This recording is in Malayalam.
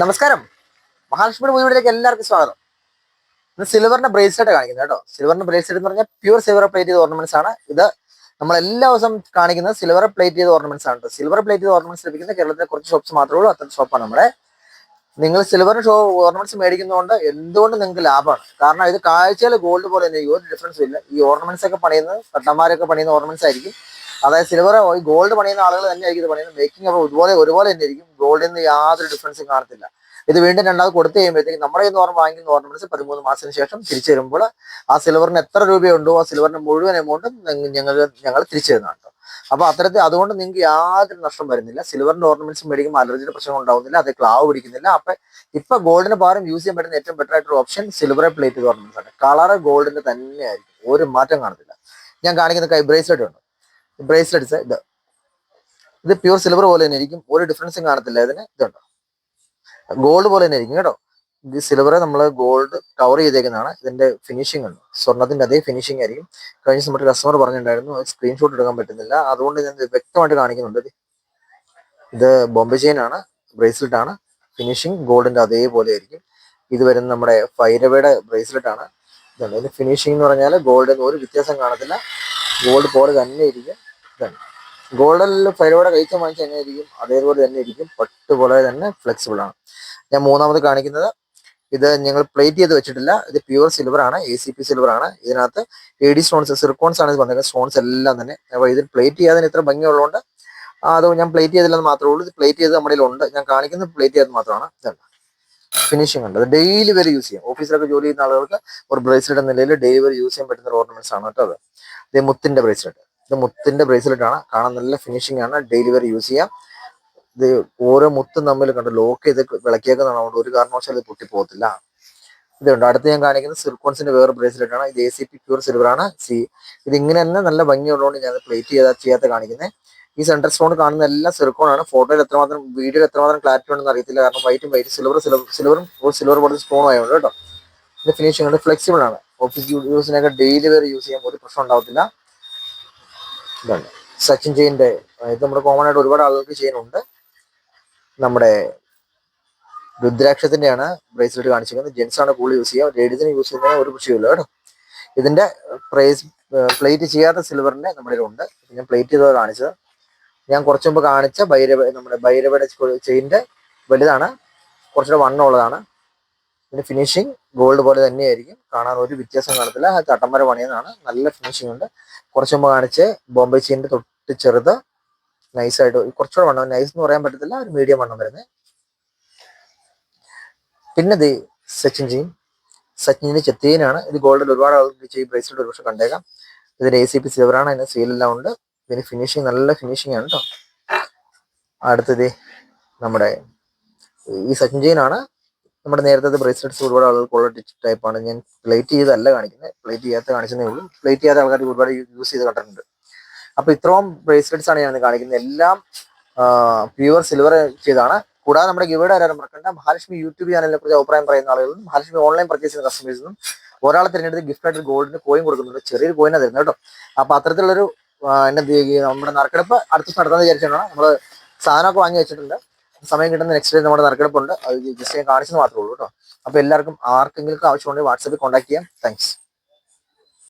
നമസ്കാരം. മഹാലക്ഷ്മിയുടെ വീഡിയോയിലേക്ക് എല്ലാവർക്കും സ്വാഗതം. ഇന്ന് സിൽവറിന്റെ ബ്രേസ്ലെറ്റ് കാണിക്കുന്നത് കേട്ടോ. സിൽവറിന്റെ ബ്രേസ്ലെറ്റ് എന്ന് പറഞ്ഞാൽ പ്യൂർ സിൽവർ പ്ലേറ്റ് ചെയ്ത ഓർണമെന്റ്സ് ആണ്. ഇത് നമ്മൾ എല്ലാ ദിവസവും കാണിക്കുന്നത് സിൽവർ പ്ലേറ്റ് ചെയ്ത ഓർണമെന്റ്സ് ആണ് സിൽവർ പ്ലേറ്റ് ചെയ്ത ഓർണമെന്റ്സ് ലഭിക്കുന്ന കേരളത്തിലെ കുറച്ച് ഷോപ്സ് മാത്രമേ ഉള്ളൂ. അത്തരം ഷോപ്പാണ് നമ്മുടെ. നിങ്ങൾ സിൽവർ ഷോ ഓർണമെന്റ്സ് മേടിക്കുന്നതുകൊണ്ട് എന്തുകൊണ്ട് നിങ്ങൾക്ക് ലാഭമാണ്. കാരണം ഇത് കാഴ്ചയിൽ ഗോൾഡ് പോലെ തന്നെ ഒരു ഡിഫറൻസ് ഇല്ല. ഈ ഓർണമെന്റ്സ് ഒക്കെ പണിയുന്നത് പട്ടന്മാരൊക്കെ പണിയുന്ന ഓർണമെന്റ്സ് ആയിരിക്കും. അതായത് സിൽവർ ഗോൾഡ് പണിയുന്ന ആളുകൾ തന്നെ ആയിരിക്കും ഇത് പണിയുന്നത്. മേക്കിംഗ് ഒക്കെ ഇതുപോലെ ഒരുപോലെ തന്നെ ആയിരിക്കും ഗോൾഡിൽ നിന്ന് യാതൊരു ഡിഫറൻസും കാണത്തില്ല. ഇത് വീണ്ടും രണ്ടാമത് കൊടുത്തു കഴിയുമ്പോഴത്തേക്ക് നമ്മുടെ കയ്യിൽ നിന്ന് വാങ്ങിക്കുന്ന ഓർണമെന്റ്സ് പതിമൂന്ന് മാസത്തിന് ശേഷം തിരിച്ചു വരുമ്പോൾ ആ സിൽവറിന് എത്ര രൂപയുണ്ടോ ആ സിൽവറിന് മുഴുവൻ എമൗണ്ടും ഞങ്ങൾ ഞങ്ങൾ തിരിച്ചു തരുന്നതാണ് കേട്ടോ അപ്പൊ അത്തരത്തിൽ അതുകൊണ്ട് നിങ്ങൾക്ക് യാതൊരു നഷ്ടം വരുന്നില്ല. സിൽവറിന്റെ ഓർണമെന്റ്സ് മേടിക്കുമ്പോൾ അലർജിയുടെ പ്രശ്നം ഉണ്ടാവുന്നില്ല. അത് ക്ലാവ് പിടിക്കുന്നില്ല. അപ്പൊ ഇപ്പൊ ഗോൾഡിന് പകരം യൂസ് ചെയ്യാൻ പറ്റുന്ന ഏറ്റവും ബെറ്റർ ആയിട്ടുള്ള ഓപ്ഷൻ സിൽവർ പ്ലേറ്റ് ഓർണമെന്റ്സ് ആണ് കളറ് ഗോൾഡിന്റെ തന്നെയായിരിക്കും. ഒരു മാറ്റം കാണത്തില്ല. ഞാൻ കാണിക്കുന്ന കൈ ബ്രേസ്ലെറ്റ് ഉണ്ട്. ബ്രേസ്ലെറ്റ്സ് ഇത് ഇത് പ്യൂർ സിൽവർ പോലെ തന്നെ ഇരിക്കും. ഒരു ഡിഫറൻസും കാണത്തില്ല. ഇതിന് ഇതുണ്ടോ. ഗോൾഡ് പോലെ തന്നെ ഇരിക്കും കേട്ടോ. ഇത് സിൽവറെ നമ്മൾ ഗോൾഡ് കവർ ചെയ്തേക്കുന്നതാണ്. ഇതിന്റെ ഫിനിഷിംഗ് ഉണ്ട്. സ്വർണത്തിന്റെ അതേ ഫിനിഷിംഗ് ആയിരിക്കും. കഴിഞ്ഞ സമയത്ത് കസ്റ്റമർ പറഞ്ഞിട്ടുണ്ടായിരുന്നു സ്ക്രീൻഷോട്ട് എടുക്കാൻ പറ്റുന്നില്ല. അതുകൊണ്ട് ഞാൻ വ്യക്തമായിട്ട് കാണിക്കുന്നുണ്ട്. ഇത്. ബോംബെ ചെയിൻ ആണ്. ബ്രേസ്ലെറ്റ് ആണ്. ഫിനിഷിംഗ് ഗോൾഡിന്റെ അതേപോലെ ആയിരിക്കും. ഇത് വരുന്ന നമ്മുടെ ഫൈരവയുടെ ബ്രേസ്ലെറ്റ് ആണ്. ഇതുണ്ട്. ഇതിന്റെ ഫിനിഷിംഗ് എന്ന് പറഞ്ഞാൽ ഗോൾഡിന് ഒരു വ്യത്യാസം കാണത്തില്ല. ഗോൾഡ് പോലെ തന്നെ ഇരിക്കും. ഇതാണ് ഗോൾഡിൽ ഫയലോടെ കഴിച്ച വാങ്ങിച്ച എങ്ങനെ ഇരിക്കും? അതേപോലെ തന്നെ ഇരിക്കും. പട്ട് പോലെ തന്നെ ഫ്ലെക്സിബിൾ ആണ്. ഞാൻ മൂന്നാമത് കാണിക്കുന്നത് ഇത് ഞങ്ങൾ പ്ലേറ്റ് ചെയ്ത് വെച്ചിട്ടില്ല. ഇത് പ്യുവർ സിൽവർ ആണ് എ സി പി സിൽവർ ആണ്. ഇതിനകത്ത് എ ഡി സ്റ്റോൺസ് സിർക്കോൺസ് ആണ് ഇത് വന്നേക്കുന്നത് സ്റ്റോൺസ് എല്ലാം തന്നെ. അപ്പോൾ ഇതിൽ പ്ലേറ്റ് ചെയ്യാതിന് ഇത്ര ഭംഗിയുള്ളതുകൊണ്ട് അത് ഞാൻ പ്ലേറ്റ് ചെയ്തില്ലെന്ന് മാത്രമേ ഉള്ളൂ. ഇത് പ്ലേറ്റ് ചെയ്ത് നമ്മുടെ ഉണ്ട് ഞാൻ കാണിക്കുന്നത് പ്ലേറ്റ് ചെയ്ത് മാത്രമാണ്. ഇതാണ് ഫിനിഷിംഗ് ഉണ്ട്. അത് ഡെയിലി വരെ യൂസ് ചെയ്യാം. ഓഫീസിലൊക്കെ ജോലി ചെയ്യുന്ന ആളുകൾക്ക് ഒരു ബ്രേസ്ലെറ്റ് എന്ന നിലയിൽ ഡെയിലി വരെ യൂസ് ചെയ്യാൻ പറ്റുന്ന ഓർണമെന്റ്സ് ആണ് കേട്ടോ അത്. ഇത് മുത്തിന്റെ ബ്രേസ്ലെറ്റ് ഇത് മുത്തിന്റെ ബ്രേസ്ലെറ്റ് ആണ്. കാണാൻ നല്ല ഫിനിഷിംഗ് ആണ്. ഡെയിലി വരെ യൂസ് ചെയ്യാം. ഇത് ഓരോ മുത്തും തമ്മിൽ കണ്ട് ലോക്ക് ചെയ്ത് വിളക്കിയേക്കുന്നതാണ്. അതുകൊണ്ട് ഒരു കാരണവശാലും ഇത് പൊട്ടിപ്പോകത്തില്ല. ഇതുണ്ട്. അടുത്ത് ഞാൻ കാണിക്കുന്നത് സിർക്കോൺസിന്റെ വേറെ ബ്രേസ്ലെറ്റ് ആണ്. ഇത് A C P pure silver ആണ്. സി ഇത് ഇങ്ങനെ തന്നെ നല്ല ഭംഗിയുള്ളതുകൊണ്ട് ഞാൻ പ്ലേറ്റ് ചെയ്താൽ ചെയ്യാത്ത കാണിക്കുന്നത് ഈ സെൻട്രൽ സ്റ്റോൺ കാണുന്ന എല്ലാം സിർക്കോൺ ആണ്. ഫോട്ടോയിൽ എത്രമാത്രം വീഡിയോയിൽ എത്രമാത്രം ക്ലാരിറ്റി ഉണ്ടെന്ന് അറിയത്തില്ല. കാരണം വൈറ്റും വൈറ്റ് സിൽവർ സിൽവറും സിൽവർ പോലെ സ്റ്റോൺ ആയതുകൊണ്ട് കേട്ടോ. ഇത് ഫിനിഷിംഗ് ഫ്ലെക്സിബിൾ ആണ്. ഓഫീസ് യൂസിനൊക്കെ ഡെയിലി വരെ യൂസ് ചെയ്യാൻ ഒരു പ്രശ്നം ഉണ്ടാവത്തില്ല. ഇതാണ്. സച്ചിൻ ജയിന്റെ ഇത് നമ്മുടെ കോമൺ ആയിട്ട് ഒരുപാട് ആളുകൾക്ക് ചെയ്യുന്നുണ്ട്. നമ്മുടെ രുദ്രാക്ഷത്തിന്റെയാണ് ബ്രേസ്ലെറ്റ് കാണിച്ചിരിക്കുന്നത്. ജെൻസ് ആണ് കൂടുതൽ യൂസ് ചെയ്യുക. ലേഡീസിന് യൂസ് ചെയ്യുന്നതിന് ഒരു പ്രശ്നമില്ല കേട്ടോ. ഇതിന്റെ പ്രൈസ് പ്ലേറ്റ് ചെയ്യാത്ത സിൽവറിന്റെ നമ്മുടെ ഉണ്ട് ഞാൻ പ്ലേറ്റ് ചെയ്തത് കാണിച്ചത്. ഞാൻ കുറച്ച് മുമ്പ് കാണിച്ച ഭൈരവ നമ്മുടെ ഭൈരവയുടെ ചെയിന്റെ വലുതാണ്. കുറച്ചുകൂടെ വണ്ണം ഉള്ളതാണ് ഇതിന്റെ ഫിനിഷിങ് ഗോൾഡ് പോലെ തന്നെയായിരിക്കും. കാണാൻ ഒരു വ്യത്യാസം കാണത്തില്ല. അത് ചട്ടമ്പര പണിയെന്നാണ് നല്ല ഫിനിഷിംഗ് ഉണ്ട്. കുറച്ച് മുമ്പ് കാണിച്ച് ബോംബെ ചീന്റെ തൊട്ട് ചെറുത് നൈസായിട്ട് കുറച്ചുകൂടെ വണ്ണം. നൈസ് എന്ന് പറയാൻ പറ്റത്തില്ല. ഒരു മീഡിയം വണ്ണം വരുന്നത് പിന്നെ ഇത് സച്ചിൻ ജീൻ സച്ചിന്റെ ചെത്തീനാണ് ഇത് ഗോൾഡിൽ ഒരുപാട് ആൾക്ക് ചെയ്യും ബ്രേസ്ലെറ്റ് ഒരു പക്ഷെ കണ്ടേക്കാം. ഇതിന് എ സി പി സിൽവർ ആണ്. അതിന് സീലെല്ലാം ഉണ്ട്. ഇതിന് ഫിനിഷിങ് നല്ല ഫിനിഷിംഗ് ആണ് കേട്ടോ അടുത്തത് നമ്മുടെ ഈ സച്ചിൻ ആണ്. നമ്മുടെ നേരത്തെ ബ്രേസ്ലെറ്റ്സ് ഒരുപാട് ആളുകൾക്കുള്ള ടൈപ്പ് ആണ്. ഞാൻ പ്ലേറ്റ് ചെയ്തല്ല കാണിക്കുന്നത് പ്ലേറ്റ് ചെയ്യാത്ത കാണിച്ചതേ ഉള്ളൂ. പ്ലേറ്റ് ചെയ്യാത്ത ആൾക്കാർ ഒരുപാട് യൂസ് ചെയ്ത് കണ്ടിട്ടുണ്ട്. അപ്പൊ ഇത്രയും ബ്രേസ്ലെറ്റ്സ് ആണ് ഞാൻ കാണിക്കുന്നത് എല്ലാം പ്യുവർ സിൽവർ ചെയ്താണ് കൂടാതെ നമ്മുടെ ഗിവേഡ് ആരും മറക്കണ്ട. മഹാലക്ഷ്മി യൂട്യൂബ് ചാനലിനെ കുറിച്ച് അഭിപ്രായം പറയുന്ന ആളുകളും മഹാലക്ഷ്മി ഓൺലൈൻ പർച്ചേസ് ചെയ്യുന്ന കസ്റ്റമേഴ്സിനും ഒരാളെ തിരഞ്ഞെടുത്ത് ഗിഫ്റ്റ് ആയിട്ട് ഗോൾഡിന് കോയിൻ കൊടുക്കുന്നുണ്ട്. ചെറിയൊരു കോയിനാണ് തരുന്നത് കേട്ടോ. അപ്പൊ അത്തരത്തിലുള്ളൊരു ദി- നമ്മുടെ നറുക്കെടുപ്പ് അടുത്ത നടത്താന്ന് വിചാരിച്ചാണ് നമ്മൾ സാധനമൊക്കെ വാങ്ങി വെച്ചിട്ടുണ്ട്. സമയം കിട്ടുന്ന നെക്സ്റ്റ് ഡേ നമ്മുടെ നറുക്കെടുപ്പുണ്ട്. അത് ജസ്റ്റ് ഞാൻ കാണിച്ചെന്ന് മാത്രമേ ഉള്ളൂ കേട്ടോ. അപ്പോൾ എല്ലാവർക്കും ആർക്കെങ്കിലും ആവശ്യമുണ്ടെങ്കിൽ വാട്സാപ്പിൽ കോൺടാക്ട് ചെയ്യാം. താങ്ക്സ്